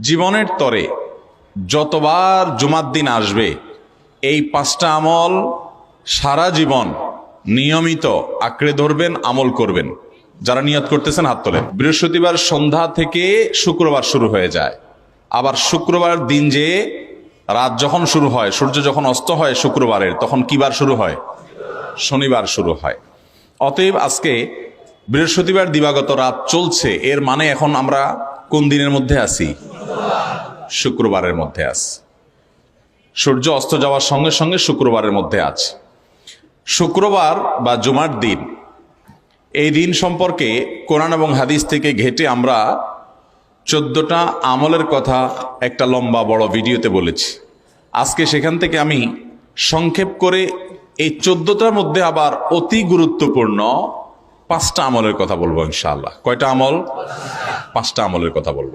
জীবনের তরে যতবার জুমার দিন আসবে, এই পাঁচটা আমল সারা জীবন নিয়মিত আঁকড়ে ধরবেন, আমল করবেন। যারা নিয়ত করতেছেন, হাত তোলেন। বৃহস্পতিবার সন্ধ্যা থেকে শুক্রবার শুরু হয়ে যায়। আবার শুক্রবার দিন যে রাত যখন শুরু হয়, সূর্য যখন অস্ত হয় শুক্রবারের, তখন কিবার শুরু হয়? শনিবার শুরু হয়। অতএব আজকে বৃহস্পতিবার দিবাগত রাত চলছে, এর মানে এখন আমরা কোন দিনের মধ্যে আছি? শুক্রবারের মধ্যে আছি সূর্য অস্ত যাওয়ার সঙ্গে সঙ্গে শুক্রবারের মধ্যে আছে শুক্রবার বা জুমার দিন, এই দিন সম্পর্কে কোরআন এবং হাদিস থেকে ঘেটে আমরা চোদ্দটা আমলের কথা একটা লম্বা বড় ভিডিওতে বলেছি। আজকে সেখান থেকে আমি সংক্ষেপ করে এই চোদ্দটার মধ্যে আবার অতি গুরুত্বপূর্ণ পাঁচটা আমলের কথা বলব ইনশাআল্লাহ। কয়টা আমল? পাঁচটা আমলের কথা বলব।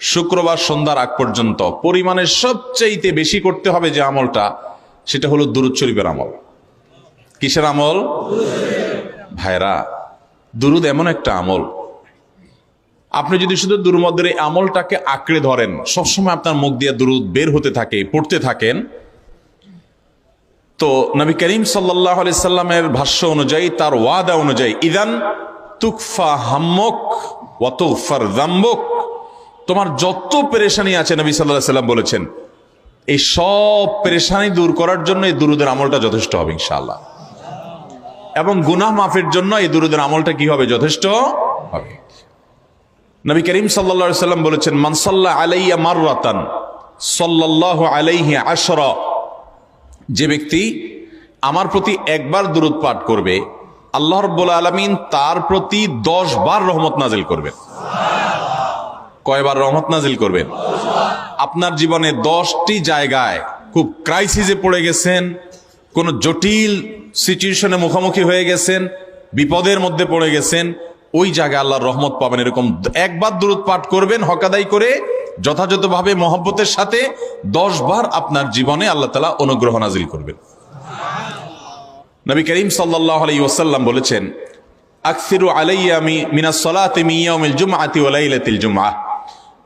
শুক্রবার সন্ধ্যার আগ পর্যন্ত পরিমাণে সবচাইতে বেশি করতে হবে যে আমলটা, সেটা হলো দুরুদ শরীফের আমল। কিসের আমল? ভাইরা দুরুদ এমন একটা আমল। আপনি যদি শুধু দুর্মদের এই আমলটাকে আঁকড়ে ধরেন, সবসময় আপনার মুখ দিয়ে দুরুদ বের হতে থাকে, পড়তে থাকেন, তো নবী করিম সাল্লামের ভাষ্য অনুযায়ী, তার ওয়াদা অনুযায়ী, ইদান তুকফা হাম্মক ওয়াতুফার দাম্বক তোমার যত পেরেশানি আছে নবী সাল্লাহ সাল্লাম বলেছেন, এই সব পেরেশানি দূর করার জন্য এই দুরুদের আমলটা যথেষ্ট হবে ইনশাআল্লাহ। এবং গুনাহ মাফের জন্য এই দুরুদের আমলটা কি হবে? যথেষ্ট হবে। নবী করিম সাল্লা সাল্লাম বলেছেন মানসাল্লাহ আলাইয়া মাররাতান সাল্লাহ আলাইহি আশরা। যে ব্যক্তি আমার প্রতি একবার দূরত পাঠ করবে, আল্লাহ রব্বুল আলমিন তার প্রতি দশ বার রহমত নাজিল করবেন। কয়বার রহমত নাজিল করবেন আপনার জীবনে দশটি জায়গায় খুব ক্রাইসিসে পড়ে গেছেন, কোন জটিল সিচুয়েশনে মুখোমুখি হয়ে গেছেন, বিপদের মধ্যে পড়ে গেছেন, ওই জায়গায় আল্লাহর রহমত পাবেন এরকম একবার দূরত পাঠ করবেন হকাদাই করে যথাযথভাবে মহব্বতের সাথে দশ বার আপনার জীবনে আল্লাহ তালা অনুগ্রহ নাজিল করবেন। নবী করিম সাল্লাহ আলাই ওসাল্লাম বলেছেন, আকসিরু আলাইয়া মি মিনা সলাতে মিয়াউমিল জুমআতি ওয়া লাইলাতিল জুমআহ।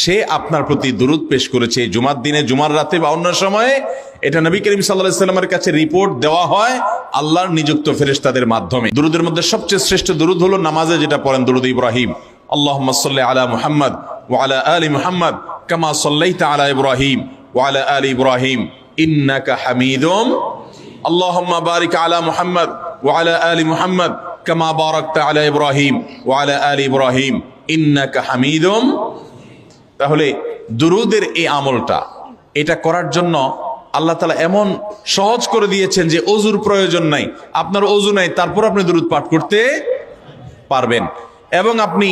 সে আপনার প্রতি দূরত পেশ করেছে। জুমার দিনে, জুমার রাতে বা অন্য সময়ে এটা নবী করিম সাল্লা সাল্লামের কাছে রিপোর্ট দেওয়া হয় আল্লাহর নিযুক্ত ফেরেস্তাদের মাধ্যমে। দুরুদের মধ্যে সবচেয়ে শ্রেষ্ঠ দুরুদ হলো নামাজে যেটা পড়েন দুরুদ ইব্রাহিম। আল্লাহ সাল্লাহ আলা মুহাম্মদ ওয়ালা আলী মুহাম্মদ কামা সাল্লাই আলা ইব্রাহিম ওয়ালা আলী ইব্রাহিম। ইন্নাকা হামিদম। আল্লাহ বারিক আলা মুহাম্মদ ওয়ালা আলী মুহাম্মদ কামা বারাকতা আলা ইব্রাহিম ওয়ালা আলী ইব্রাহিম। ইন্নাকা হামিদম। তাহলে দুরুদের এই আমলটা, এটা করার জন্য আল্লাহ তালা এমন সহজ করে দিয়েছেন যে অজুর প্রয়োজন নাই। আপনার অজু নাই, তারপর আপনি দুরুদ পাঠ করতে পারবেন। এবং আপনি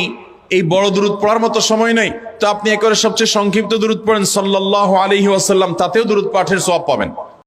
এই বড় দূরত পড়ার মতো সময় নাই, তো আপনি একেবারে সবচেয়ে সংক্ষিপ্ত দূরত পড়েন সাল্লাহ আলহি ওয়াসাল্লাম, তাতেও দূরত পাঠের সব পাবেন।